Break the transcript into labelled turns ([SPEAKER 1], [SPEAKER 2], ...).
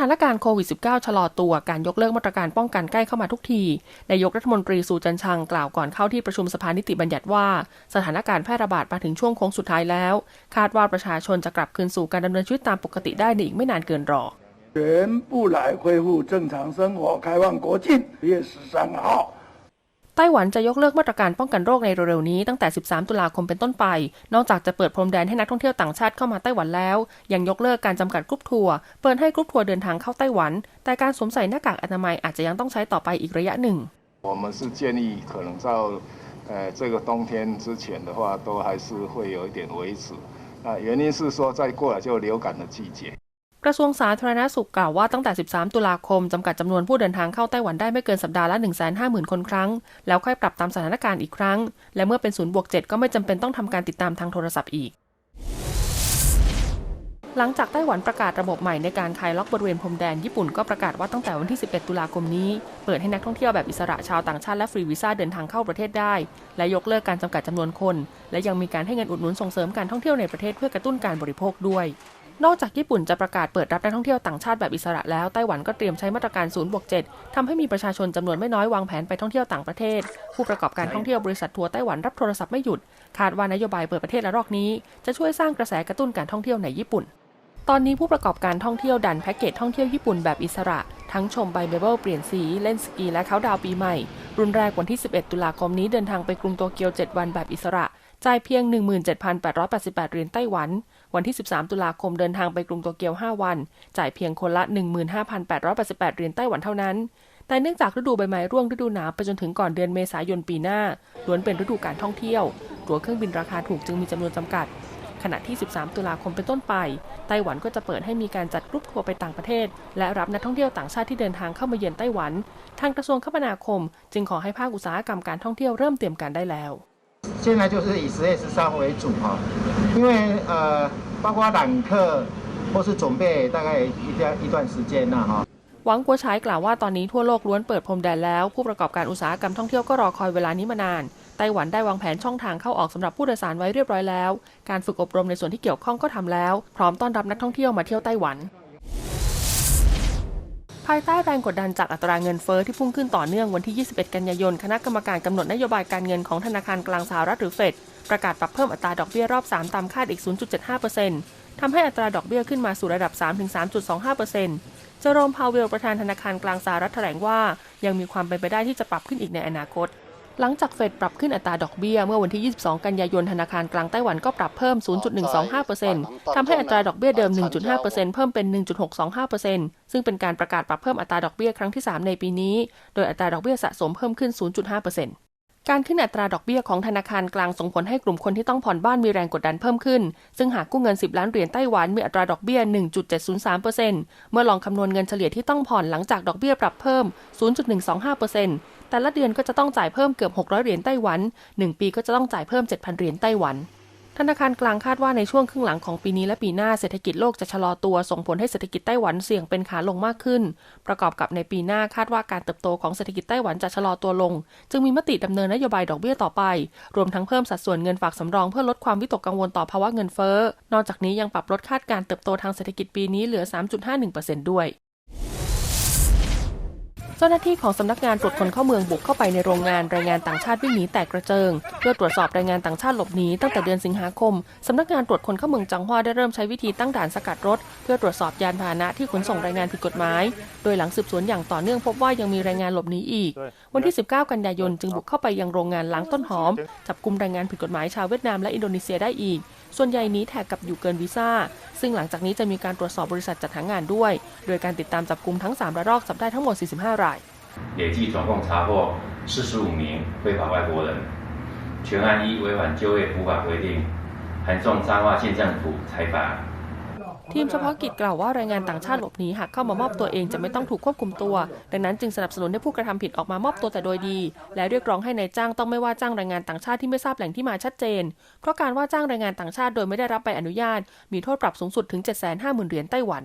[SPEAKER 1] ถานการณ์โควิด -19 ชะลอตัว การยกเลิกมาตรการป้องกันใกล้เข้ามาทุกที นายกรัฐมนตรีสูจันชังกล่าวก่อนเข้าที่ประชุมสภานิติบัญญัติว่า สถานการณ์แพร่ระบาดมาถึงช่วงโค้งสุดท้ายแล้ว คาดว่าประชาชนจะกลับคืนสู่การดำเนินชีวิตตามปกติได้ในอีกไม่นานเกินรอ
[SPEAKER 2] 全部来恢复正常生活，开放国境。月十三号，
[SPEAKER 1] ไต้หวันจะยกเลิกมาตรการป้องกันโรคในเร็วๆนี้ตั้งแต่ 13 ตุลาคมเป็นต้นไป นอกจากจะเปิดพรมแดนให้นักท่องเที่ยวต่างชาติเข้ามาไต้หวันแล้ว ยังยกเลิกการจำกัดกรุ๊ปทัวร์ เปิดให้กรุ๊ปทัวร์เดินทางเข้าไต้หวัน แต่การสวมใส่หน้ากากอนามัยอาจจะยังต้องใช้ต่อไปอีกระยะหนึ่ง
[SPEAKER 3] 我们是建议可能到呃这个冬天之前的话，都还是会有一点维持。啊，原因是说再过来就流感的季节。
[SPEAKER 1] กระทรวงสาธารณสุขกล่าวว่าตั้งแต่ 13 ตุลาคม จำกัดจำนวนผู้เดินทางเข้าไต้หวันได้ไม่เกินสัปดาห์ละ 150,000 คนครั้ง แล้วค่อยปรับตามสถานการณ์อีกครั้ง และเมื่อเป็นศูนย์บวก 7 ก็ไม่จำเป็นต้องทำการติดตามทางโทรศัพท์อีกหลังจากไต้หวันประกาศระบบใหม่ในการคลายล็อกบริเวณพรมแดนญี่ปุ่นก็ประกาศว่าตั้งแต่วันที่ 11 ตุลาคมนี้ เปิดให้นักท่องเที่ยวแบบอิสระชาวต่างชาติและฟรีวีซ่าเดินทางเข้าประเทศได้ และยกเลิกการจำกัดจำนวนคน และยังมีการให้เงินอุดหนุนส่งเสริมการท่องเที่ยวในประเทศเพื่อกระตุ้นการบริโภคด้วย นอกจากญี่ปุ่นจะประกาศเปิดรับนักท่องเที่ยวต่างชาติแบบอิสระแล้ว ไต้หวันก็เตรียมใช้มาตรการศูนย์บวก7ทำให้มีประชาชนจำนวนไม่น้อยวางแผนไปท่องเที่ยวต่างประเทศ ผู้ประกอบการท่องเที่ยวบริษัททัวร์ไต้หวันรับโทรศัพท์ไม่หยุด คาดว่านโยบายเปิดประเทศระลอกนี้ จะช่วยสร้างกระแสกระตุ้นการท่องเที่ยวในญี่ปุ่น ตอนนี้ผู้ประกอบการท่องเที่ยวดันแพ็กเกจท่องเที่ยวญี่ปุ่นแบบอิสระ ทั้งชมไบเบเบิลเปลี่ยนสี เล่นสกีและเขาดาวปีใหม่ รุ่นแรกวันที่ 11 ตุลาคมนี้เดินทางไปกรุงโตเกียว 7 วันแบบอิสระ จ่ายเพียง 17,888เหรียญไต้หวัน วันที่ 13 ตุลาคมเดินทางไปกรุงโตเกียว 5 วัน จ่ายเพียงคนละ 15,888เหรียญไต้หวันเท่านั้น แต่เนื่องจากฤดูใบไม้ร่วงฤดูหนาวไปจนถึงก่อนเดือนเมษายนปีหน้าล้วนเป็นฤดูการท่องเที่ยว ตั๋วเครื่องบินราคาถูกจึงมีจำนวนจำกัดขณะที่ 13 ตุลาคมเป็นต้นไป ไต้หวันก็จะเปิดให้มีการจัดกรุ๊ปทัวร์ไปต่างประเทศ และรับนักท่องเที่ยวต่างชาติที่เดินทางเข้ามาเยือนไต้หวัน ทางกระทรวงคมนาคม จึงขอให้ภาคอุตสาหกรรมการท่องเที่ยวเริ่มเตรียมการได้แล้ว
[SPEAKER 4] 现在就是以十月十三为主哈，因为呃，包括揽客或是准备大概一段一段时间呐哈。
[SPEAKER 1] หวังกัวใช้กล่าวว่าตอนนี้ทั่วโลกล้วนเปิดพรมแดนแล้ว ผู้ประกอบการอุตสาหกรรมท่องเที่ยวก็รอคอยเวลานี้มานาน ไต้หวันได้วางแผนช่องทางเข้าออกสำหรับผู้โดยสารไว้เรียบร้อยแล้ว การฝึกอบรมในส่วนที่เกี่ยวข้องก็ทำแล้ว พร้อมต้อนรับนักท่องเที่ยวมาเที่ยวไต้หวัน ภายใต้แรงกดดันจากอัตราเงินเฟอ้อที่พุ่งขึ้นต่อเนื่องวันที่ 21 กันยายน คณะกรรมการกำหนดนโยบายการเงินของธนาคารกลางสหรัฐหรือเฟดประกาศปรับเพิ่มอัตราดอกเบี้ยรอบ 3 ตามคาดอีก 0.75%ทำให้อัตราดอกเบี้ยขึ้นมาสู่ระดับ 3-3.25%เจอโรมพาวเวลประธานธนาคารกลางสหรัฐแถลงว่า ยังมีความเป็นไปได้ที่จะปรับขึ้นอีกในอนาคต หลังจากเฟดปรับขึ้นอัตราดอกเบี้ย เมื่อวันที่ 22 กันยายนธนาคารกลางไต้หวันก็ปรับเพิ่ม 0.125%ทำให้อัตราดอกเบี้ยเดิม 1.5%เพิ่มเป็น 1.625%ซึ่งเป็นการประกาศปรับเพิ่มอัตราดอกเบี้ยครั้งที่ 3 ในปีนี้ โดยอัตราดอกเบี้ยสะสมเพิ่มขึ้น 0.5% การขึ้นอัตราดอกเบี้ยของธนาคารกลางส่งผลให้กลุ่มคนที่ต้องผ่อนบ้านมีแรงกดดันเพิ่มขึ้น ซึ่งหากกู้เงิน 10 ล้านเหรียญไต้หวันมีอัตราดอกเบี้ย 1.703%เมื่อลองคำนวณเงินเฉลี่ยที่ต้องผ่อนหลังจากดอกเบี้ยปรับเพิ่ม 0.125%แต่ละเดือนก็จะต้องจ่ายเพิ่มเกือบ 600 เหรียญไต้หวัน 1 ปีก็จะต้องจ่ายเพิ่ม 7,000 เหรียญไต้หวัน ธนาคารกลางคาดว่าในช่วงครึ่งหลังของปีนี้และปีหน้าเศรษฐกิจโลกจะชะลอตัวส่งผลให้เศรษฐกิจไต้หวันเสี่ยงเป็นขาลงมากขึ้น ประกอบกับในปีหน้าคาดว่าการเติบโตของเศรษฐกิจไต้หวันจะชะลอตัวลง จึงมีมติดำเนินนโยบายดอกเบี้ยต่อไป รวมทั้งเพิ่มสัดส่วนเงินฝากสำรองเพื่อลดความวิตกกังวลต่อภาวะเงินเฟ้อ นอกจากนี้ยังปรับลดคาดการเติบโตทางเศรษฐกิจปีนี้เหลือ 3.51%ด้วย จ้าหน้าที่ของสำนักงานตรวจคนเข้าเมืองบุกเข้าไปในโรงงานแรงงานต่างชาติวิ่งหนีแตกกระเจิง เพื่อตรวจสอบแรงงานต่างชาติหลบหนีตั้งแต่เดือนสิงหาคมสำนักงานตรวจคนเข้าเมืองจังหวัดได้เริ่มใช้วิธีตั้งด่านสกัดรถ เพื่อตรวจสอบยานพาหนะที่ขนส่งแรงงานผิดกฎหมาย โดยหลังสืบสวนอย่างต่อเนื่องพบว่ายังมีแรงงานหลบหนีอีก วันที่ 19 กันยายนจึงบุกเข้าไปยังโรงงานล้างต้นหอม จับกลุ่มแรงงานผิดกฎหมายชาวเวียดนามและอินโดนีเซียได้อีกส่วนใหญ่นี้แท็กกับอยู่เกินวีซ่า ซึ่งหลังจากนี้จะมีการตรวจสอบบริษัทจัดหางานด้วย โดยการติดตามจับกลุ่มทั้ง 3 ระลอกจับได้ทั้งหมด 45 ราย
[SPEAKER 5] 累计总共查获45名非法外国人，全案依违反就业普法规定，函送彰化县政府裁罚。
[SPEAKER 1] ทีมเฉพาะกิจกล่าวว่าแรงงานต่างชาติหลบหนีหากเข้ามามอบตัวเองจะไม่ต้องถูกควบคุมตัว ดังนั้นจึงสนับสนุนให้ผู้กระทำผิดออกมามอบตัวแต่โดยดี และเรียกร้องให้นายจ้างต้องไม่ว่าจ้างแรงงานต่างชาติที่ไม่ทราบแหล่งที่มาชัดเจน เพราะการว่าจ้างแรงงานต่างชาติโดยไม่ได้รับใบอนุญาต มีโทษปรับสูงสุดถึง 750,000 เหรียญไต้หวัน